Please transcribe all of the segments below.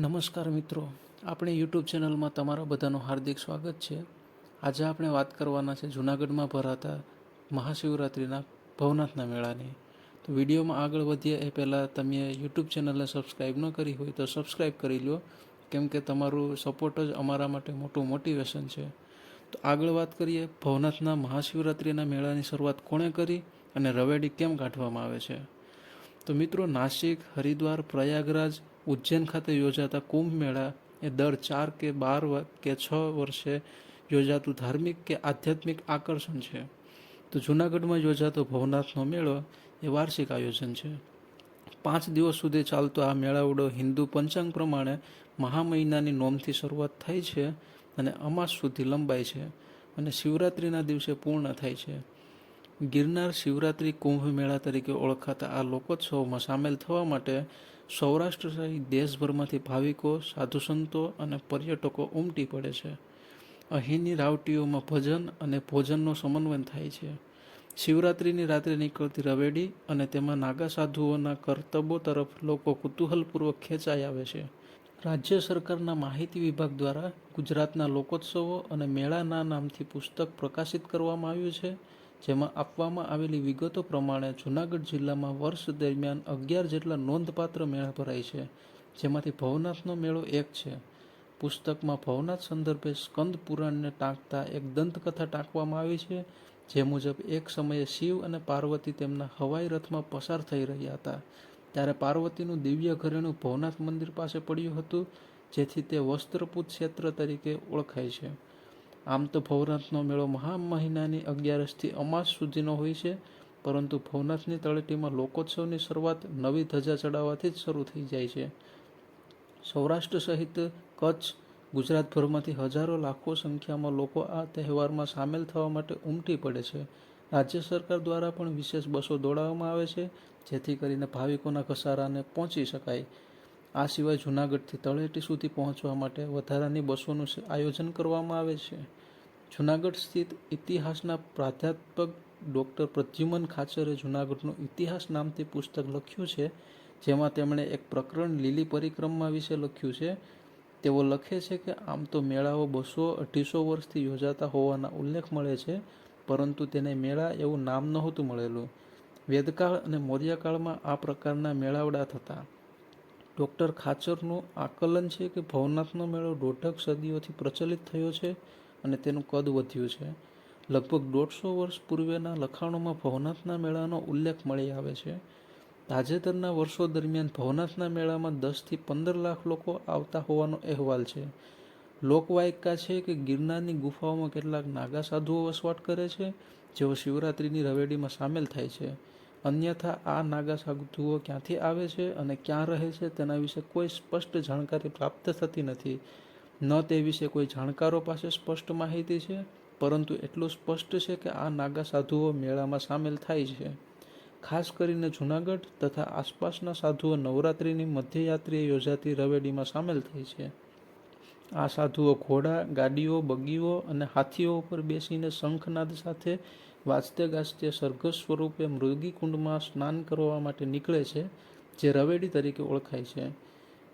નમસ્કાર મિત્રો. આપણી યુટ્યુબ ચેનલમાં તમારા બધાનું હાર્દિક સ્વાગત છે. આજે આપણે વાત કરવાના છે જૂનાગઢમાં ભરાતા મહાશિવરાત્રિના ભવનાથના મેળાની. તો વિડીયોમાં આગળ વધીએ એ પહેલાં તમે યુટ્યુબ ચેનલને સબસ્ક્રાઈબ ન કરી હોય તો સબસ્ક્રાઈબ કરી લો, કેમ કે તમારું સપોર્ટ જ અમારા માટે મોટું મોટિવેશન છે. તો આગળ વાત કરીએ ભવનાથના મહાશિવરાત્રિના મેળાની શરૂઆત કોણે કરી અને રવેડી કેમ કાઢવામાં આવે છે? તો મિત્રો નાસિક, હરિદ્વાર, પ્રયાગરાજ, ઉજ્જૈન ખાતે યોજાતા કુંભ મેળા એ દર ચાર કે બાર કે છ વર્ષે યોજાતું ધાર્મિક કે આધ્યાત્મિક આકર્ષણ છે. તો જૂનાગઢમાં યોજાતો ભવનાથનો મેળો એ વાર્ષિક આયોજન છે. પાંચ દિવસ સુધી ચાલતો આ મેળાવડો હિન્દુ પંચાંગ પ્રમાણે મહા મહિનાની નોમથી શરૂઆત થાય છે અને અમાસ સુધી લંબાય છે અને શિવરાત્રિના દિવસે પૂર્ણ થાય છે. ગિરનાર શિવરાત્રિ કુંભ મેળા તરીકે ઓળખાતા આ લોકોત્સવમાં સામેલ થવા માટે સૌરાષ્ટ્ર સહિત દેશભરમાંથી ભાવિકો, સાધુ સંતો અને પર્યટકો ઉમટી પડે છે. અહીંની રાવટીઓમાં ભજન અને ભોજનનો સમન્વય થાય છે. શિવરાત્રિની રાત્રે નીકળતી રવેડી અને તેમાં નાગા સાધુઓના કરતબો તરફ લોકો કુતૂહલપૂર્વક ખેંચાઈ આવે છે. રાજ્ય સરકારના માહિતી વિભાગ દ્વારા ગુજરાતના લોકોત્સવો અને મેળાના નામથી પુસ્તક પ્રકાશિત કરવામાં આવ્યું છે. જેમાં આપવામાં આવેલી વિગતો પ્રમાણે જૂનાગઢ જિલ્લામાં વર્ષ દરમિયાન અગિયાર જેટલા નોંધપાત્ર મેળા ભરાય છે, જેમાંથી ભવનાથનો મેળો એક છે. પુસ્તકમાં ભવનાથ સંદર્ભે સ્કંદ પુરાણને ટાંકતા એક દંતકથા ટાંકવામાં આવી છે, જે મુજબ એક સમયે શિવ અને પાર્વતી તેમના હવાઈ રથમાં પસાર થઈ રહ્યા હતા. ત્યારે પાર્વતીનું દિવ્ય ઘરેણું ભવનાથ મંદિર પાસે પડ્યું હતું, જેથી તે વસ્ત્રપૂત ક્ષેત્ર તરીકે ઓળખાય છે. આમ તો ભવનાથનો મેળો મહા મહિનાની અગિયારસથી અમાસ સુધીનો હોય છે, પરંતુ ભવનાથની તળેટીમાં લોકોત્સવની શરૂઆત નવી ધજા ચડાવવાથી જ શરૂ થઈ જાય છે. સૌરાષ્ટ્ર સહિત કચ્છ, ગુજરાતભરમાંથી હજારો લાખો સંખ્યામાં લોકો આ તહેવારમાં સામેલ થવા માટે ઉમટી પડે છે. રાજ્ય સરકાર દ્વારા પણ વિશેષ બસો દોડાવવામાં આવે છે, જેથી કરીને ભાવિકોના ઘસારાને પહોંચી શકાય. આ સિવાય જૂનાગઢથી તળેટી સુધી પહોંચવા માટે વધારાની બસોનું આયોજન કરવામાં આવે છે. જૂનાગઢ સ્થિત ઇતિહાસના પ્રાધ્યાપક ડૉક્ટર પ્રદ્યુમન ખાચરે જૂનાગઢનું ઇતિહાસ નામથી પુસ્તક લખ્યું છે, જેમાં તેમણે એક પ્રકરણ લીલી પરિક્રમા વિશે લખ્યું છે. તેઓ લખે છે કે આમ તો મેળાઓ બસો અઢીસો વર્ષથી યોજાતા હોવાના ઉલ્લેખ મળે છે, પરંતુ તેને મેળા એવું નામ નહોતું મળેલું. વેદકાળ અને મૌર્યકાળમાં આ પ્રકારના મેળાવડા થતા. ડૉક્ટર ખાચરનું આકલન છે કે ભવનાથનો મેળો દોઢક સદીઓથી પ્રચલિત થયો છે અને તેનું કદ વધ્યું છે. લગભગ દોઢસો વર્ષ પૂર્વેના લખાણોમાં ભવનાથના મેળાનો ઉલ્લેખ મળી આવે છે. તાજેતરના વર્ષો દરમિયાન ભવનાથના મેળામાં દસથી પંદર લાખ લોકો આવતા હોવાનો અહેવાલ છે. લોકવાયકા છે કે ગિરનારની ગુફાઓમાં કેટલાક નાગા સાધુઓ વસવાટ કરે છે, જેઓ શિવરાત્રિની રવેડીમાં સામેલ થાય છે. અન્યથા આ નાગા સાધુઓ ક્યાંથી આવે છે અને ક્યાં રહે છે તેના વિશે કોઈ સ્પષ્ટ જાણકારી પ્રાપ્ત થતી નથી. ન તે વિશે કોઈ જાણકારો પાસે સ્પષ્ટ માહિતી છે, પરંતુ એટલું સ્પષ્ટ છે કે આ નાગા સાધુઓ મેળામાં સામેલ થાય છે. ખાસ કરીને જૂનાગઢ તથા આસપાસના સાધુઓ નવરાત્રિની મધ્યયાત્રીએ યોજાતી રવેડીમાં સામેલ થાય છે. આ સાધુઓ ઘોડા, ગાડીઓ, બગીઓ અને હાથીઓ ઉપર બેસીને શંખનાદ સાથે વાજતે ગાજતે સરઘસ સ્વરૂપે મૃગી કુંડમાં સ્નાન કરવા માટે નીકળે છે, જે રવેડી તરીકે ઓળખાય છે.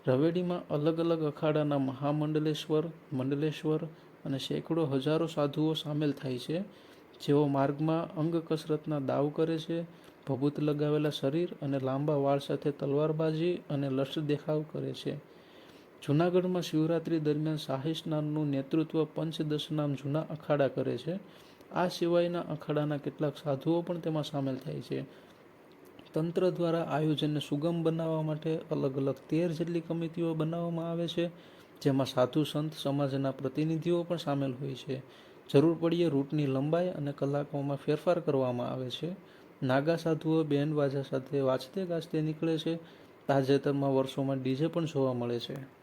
રવેડીમાં અલગ અલગ અખાડાના મહામંડલેશ્વર, મંડલેશ્વર અને સેંકડો હજારો સાધુઓ સામેલ થાય છે. જેઓ માર્ગમાં અંગ કસરતના દાવ કરે છે, ભભૂત લગાવેલા શરીર અને લાંબા વાળ સાથે તલવારબાજી અને લશ્કર દેખાવ કરે છે. જૂનાગઢમાં શિવરાત્રી દરમિયાન શાહી સ્નાનનું નેતૃત્વ પંચદશ નામ જૂના અખાડા કરે છે. આ સિવાયના અખાડાના કેટલાક સાધુઓ પણ તેમાં સામેલ થાય છે. તંત્ર દ્વારા આયોજનને સુગમ બનાવવા માટે અલગ અલગ તેર જેટલી કમિટીઓ બનાવવામાં આવે છે, જેમાં સાધુ સંત સમાજના પ્રતિનિધિઓ પણ સામેલ હોય છે. જરૂર પડીએ રૂટની લંબાઈ અને કલાકોમાં ફેરફાર કરવામાં આવે છે. નાગા સાધુઓ બેન્ડ વાજા સાથે વાજતે ગાજતે નીકળે છે. તાજેતરમાં વર્ષોમાં ડીજે પણ જોવા મળે છે.